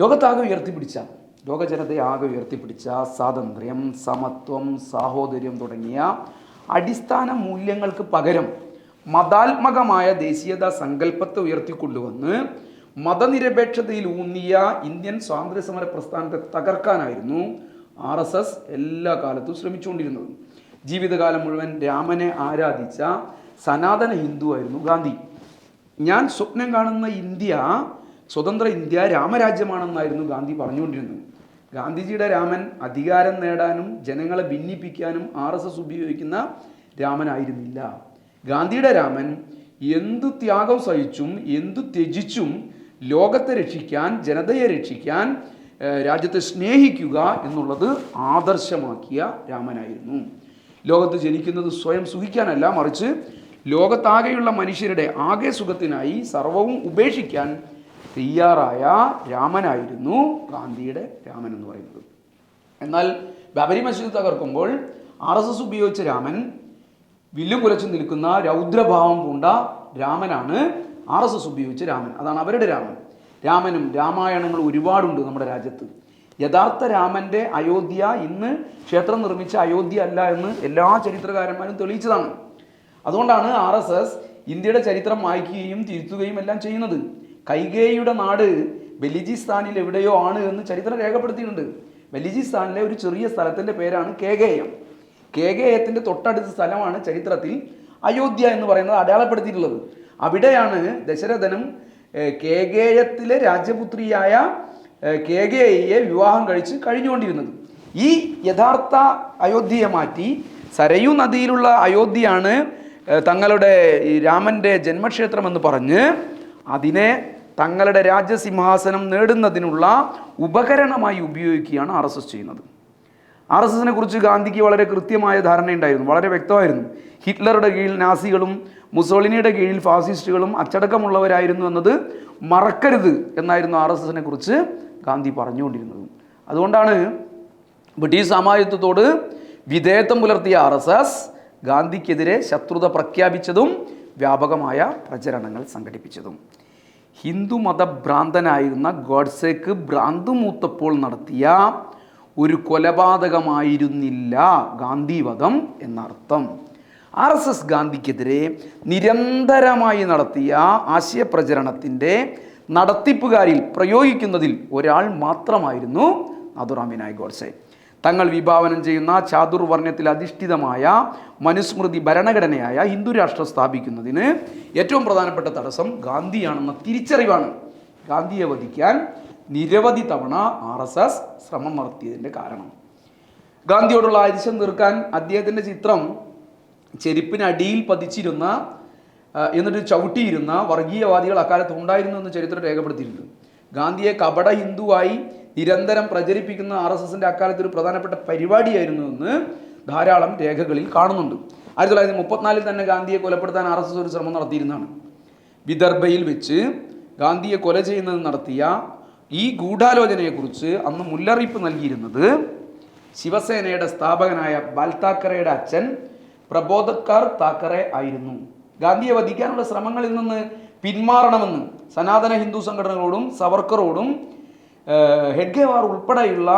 ലോകത്താകെ ഉയർത്തിപ്പിടിച്ച ലോക ജനതയെ ആകെ ഉയർത്തിപ്പിടിച്ച സ്വാതന്ത്ര്യം സമത്വം സാഹോദര്യം തുടങ്ങിയ അടിസ്ഥാന മൂല്യങ്ങൾക്ക് പകരം മതാത്മകമായ ദേശീയത സങ്കല്പത്തെ ഉയർത്തിക്കൊണ്ടുവന്ന് മതനിരപേക്ഷതയിൽ ഊന്നിയ ഇന്ത്യൻ സ്വാതന്ത്ര്യ സമര പ്രസ്ഥാനത്തെ തകർക്കാനായിരുന്നു ആർ എസ് എസ് എല്ലാ കാലത്തും ശ്രമിച്ചുകൊണ്ടിരുന്നത്. ജീവിതകാലം മുഴുവൻ രാമനെ ആരാധിച്ച സനാതന ഹിന്ദു ആയിരുന്നു ഗാന്ധി. ഞാൻ സ്വപ്നം കാണുന്ന ഇന്ത്യ സ്വതന്ത്ര ഇന്ത്യ രാമരാജ്യമാണെന്നായിരുന്നു ഗാന്ധി പറഞ്ഞുകൊണ്ടിരുന്നത്. ഗാന്ധിജിയുടെ രാമൻ അധികാരം നേടാനും ജനങ്ങളെ ഭിന്നിപ്പിക്കാനും ആർ എസ് എസ് ഉപയോഗിക്കുന്ന രാമനായിരുന്നില്ല. ഗാന്ധിയുടെ രാമൻ എന്തു ത്യാഗം സഹിച്ചും എന്തു ത്യജിച്ചും ലോകത്തെ രക്ഷിക്കാൻ ജനതയെ രക്ഷിക്കാൻ രാജ്യത്തെ സ്നേഹിക്കുക എന്നുള്ളത് ആദർശമാക്കിയ രാമനായിരുന്നു. ലോകത്ത് ജനിക്കുന്നത് സ്വയം സുഖിക്കാനല്ല മറിച്ച് ലോകത്താകെയുള്ള മനുഷ്യരുടെ ആകെ സുഖത്തിനായി സർവവും ഉപേക്ഷിക്കാൻ തയ്യാറായ രാമനായിരുന്നു ഗാന്ധിയുടെ രാമൻ എന്ന് പറയുന്നത്. എന്നാൽ ബാബരി മസ്ജിദ് തകർക്കുമ്പോൾ ആർ എസ് എസ് ഉപയോഗിച്ച രാമൻ വില്ലും കുലച്ചു നിൽക്കുന്ന രൗദ്രഭാവം പൂണ്ട രാമനാണ് ആർ എസ് എസ് ഉപയോഗിച്ച രാമൻ. അതാണ് അവരുടെ രാമൻ. രാമനും രാമായണങ്ങളും ഒരുപാടുണ്ട് നമ്മുടെ രാജ്യത്ത്. യഥാർത്ഥ രാമന്റെ അയോധ്യ ഇന്ന് ക്ഷേത്രം നിർമ്മിച്ച അയോധ്യ അല്ല എന്ന് എല്ലാ ചരിത്രകാരന്മാരും തെളിയിച്ചതാണ്. അതുകൊണ്ടാണ് ആർ എസ് എസ് ഇന്ത്യയുടെ ചരിത്രം വായിക്കുകയും തിരുത്തുകയും എല്ലാം ചെയ്യുന്നത്. കൈകേയിയുടെ നാട് ബലിജിസ്ഥാനിൽ എവിടെയോ ആണ് എന്ന് ചരിത്രം രേഖപ്പെടുത്തിയിട്ടുണ്ട്. ബലിജിസ്ഥാനിലെ ഒരു ചെറിയ സ്ഥലത്തിന്റെ പേരാണ് കേകേയം. കേകേയത്തിന്റെ തൊട്ടടുത്ത സ്ഥലമാണ് ചരിത്രത്തിൽ അയോധ്യ എന്ന് പറയുന്നത് അടയാളപ്പെടുത്തിയിട്ടുള്ളത്. അവിടെയാണ് ദശരഥനും കേകേയത്തിലെ രാജപുത്രിയായ കേകേയെ വിവാഹം കഴിച്ച് കഴിഞ്ഞുകൊണ്ടിരുന്നത്. ഈ യഥാർത്ഥ അയോധ്യയെ മാറ്റി സരയു നദിയിലുള്ള അയോധ്യയാണ് തങ്ങളുടെ രാമന്റെ ജന്മക്ഷേത്രമെന്ന് പറഞ്ഞ് അതിനെ തങ്ങളുടെ രാജ്യസിംഹാസനം നേടുന്നതിനുള്ള ഉപകരണമായി ഉപയോഗിക്കുകയാണ് ആർ എസ് എസ് ചെയ്യുന്നത്. ആർ എസ് എസിനെ കുറിച്ച് ഗാന്ധിക്ക് വളരെ കൃത്യമായ ധാരണയുണ്ടായിരുന്നു. വളരെ വ്യക്തമായിരുന്നു. ഹിറ്റ്ലറുടെ കീഴിൽ നാസികളും മുസോളിനിയുടെ കീഴിൽ ഫാസിസ്റ്റുകളും അച്ചടക്കമുള്ളവരായിരുന്നു എന്നത് മറക്കരുത് എന്നായിരുന്നു ആർ എസ് എസിനെ കുറിച്ച് ഗാന്ധി പറഞ്ഞുകൊണ്ടിരുന്നത്. അതുകൊണ്ടാണ് ബ്രിട്ടീഷ് സാമ്രാജ്യത്വത്തോട് വിധേയത്വം പുലർത്തിയ ആർ എസ് എസ് ഗാന്ധിക്കെതിരെ ശത്രുത പ്രഖ്യാപിച്ചതും വ്യാപകമായ പ്രചരണങ്ങൾ സംഘടിപ്പിച്ചതും. ഹിന്ദു മതഭ്രാന്തനായിരുന്ന ഗോഡ്സേക്ക് ഭ്രാന്ത് മൂത്തപ്പോൾ നടത്തിയ ഒരു കൊലപാതകമായിരുന്നില്ല ഗാന്ധിവധം എന്നർത്ഥം. ആർ എസ് എസ് ഗാന്ധിക്കെതിരെ നിരന്തരമായി നടത്തിയ ആശയപ്രചരണത്തിന്റെ നടത്തിപ്പുകാരിൽ പ്രയോഗിക്കുന്നതിൽ ഒരാൾ മാത്രമായിരുന്നു നാഥുറാം വിനായക് ഗോഡ്സെ. തങ്ങൾ വിഭാവനം ചെയ്യുന്ന ചാതുർവർണയത്തിൽ അധിഷ്ഠിതമായ മനുസ്മൃതി ഭരണഘടനയായ ഹിന്ദു രാഷ്ട്രം സ്ഥാപിക്കുന്നതിന് ഏറ്റവും പ്രധാനപ്പെട്ട തടസ്സം ഗാന്ധിയാണെന്ന തിരിച്ചറിവാണ്. ഗാന്ധിയെ വധിക്കാൻ നിരവധി തവണ ആർ എസ് എസ് ശ്രമം നടത്തിയതിന്റെ കാരണം. ഗാന്ധിയോടുള്ള അരിശം തീർക്കാൻ അദ്ദേഹത്തിന്റെ ചിത്രം ചെരുപ്പിനടിയിൽ പതിച്ചിരുന്ന എന്നിട്ട് ചവിട്ടിയിരുന്ന വർഗീയവാദികൾ അക്കാലത്ത് ഉണ്ടായിരുന്നു എന്ന് ചരിത്രം രേഖപ്പെടുത്തിയിട്ടുണ്ട്. ഗാന്ധിയെ കപട ഹിന്ദുവായി നിരന്തരം പ്രചരിപ്പിക്കുന്ന ആർ എസ് എസിന്റെ അക്കാലത്ത് ഒരു പ്രധാനപ്പെട്ട പരിപാടിയായിരുന്നു എന്ന് ധാരാളം രേഖകളിൽ കാണുന്നുണ്ട്. ആയിരത്തി തൊള്ളായിരത്തി മുപ്പത്തിനാലിൽ തന്നെ ഗാന്ധിയെ കൊലപ്പെടുത്താൻ ആർ എസ് എസ് ഒരു ശ്രമം നടത്തിയിരുന്നതാണ്. വിദർഭയിൽ വെച്ച് ഗാന്ധിയെ കൊല ചെയ്യുന്നത് നടത്തിയ ഈ ഗൂഢാലോചനയെക്കുറിച്ച് അന്ന് മുന്നറിയിപ്പ് നൽകിയിരുന്നത് ശിവസേനയുടെ സ്ഥാപകനായ ബാൽ അച്ഛൻ പ്രബോധക്കാർ താക്കറെ ആയിരുന്നു. ഗാന്ധിയെ വധിക്കാനുള്ള ശ്രമങ്ങളിൽ നിന്ന് പിന്മാറണമെന്ന് സനാതന ഹിന്ദു സംഘടനകളോടും സവർക്കറോടും ഹെഡ്ഗേവാർ ഉൾപ്പെടെയുള്ള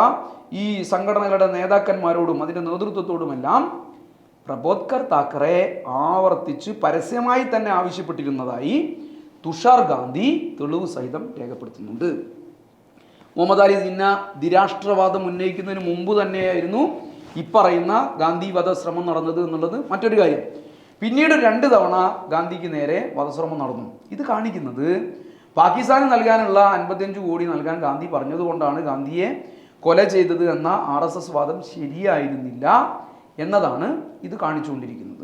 ഈ സംഘടനകളുടെ നേതാക്കന്മാരോടും അതിന്റെ നേതൃത്വത്തോടുമെല്ലാം പ്രബോദ്കർ താക്കറെ ആവർത്തിച്ച് പരസ്യമായി തന്നെ ആവശ്യപ്പെട്ടിരുന്നതായി തുഷാർ ഗാന്ധി തെളിവ് സഹിതം രേഖപ്പെടുത്തുന്നുണ്ട്. മുഹമ്മദ് അലി ജിന്ന ദിരാഷ്ട്രവാദം ഉന്നയിക്കുന്നതിന് മുമ്പ് തന്നെയായിരുന്നു ഇപ്പറയുന്ന ഗാന്ധി വധശ്രമം നടന്നത് എന്നുള്ളത് മറ്റൊരു കാര്യം. പിന്നീട് രണ്ട് തവണ ഗാന്ധിക്ക് നേരെ വധശ്രമം നടന്നു. ഇത് കാണിക്കുന്നത് പാകിസ്ഥാന് നൽകാനുള്ള അൻപത്തിയഞ്ച് കോടി നൽകാൻ ഗാന്ധി പറഞ്ഞതുകൊണ്ടാണ് ഗാന്ധിയെ കൊല ചെയ്തത് എന്ന ആർ എസ് എസ് വാദം ശരിയായിരുന്നില്ല എന്നതാണ് ഇത് കാണിച്ചുകൊണ്ടിരിക്കുന്നത്.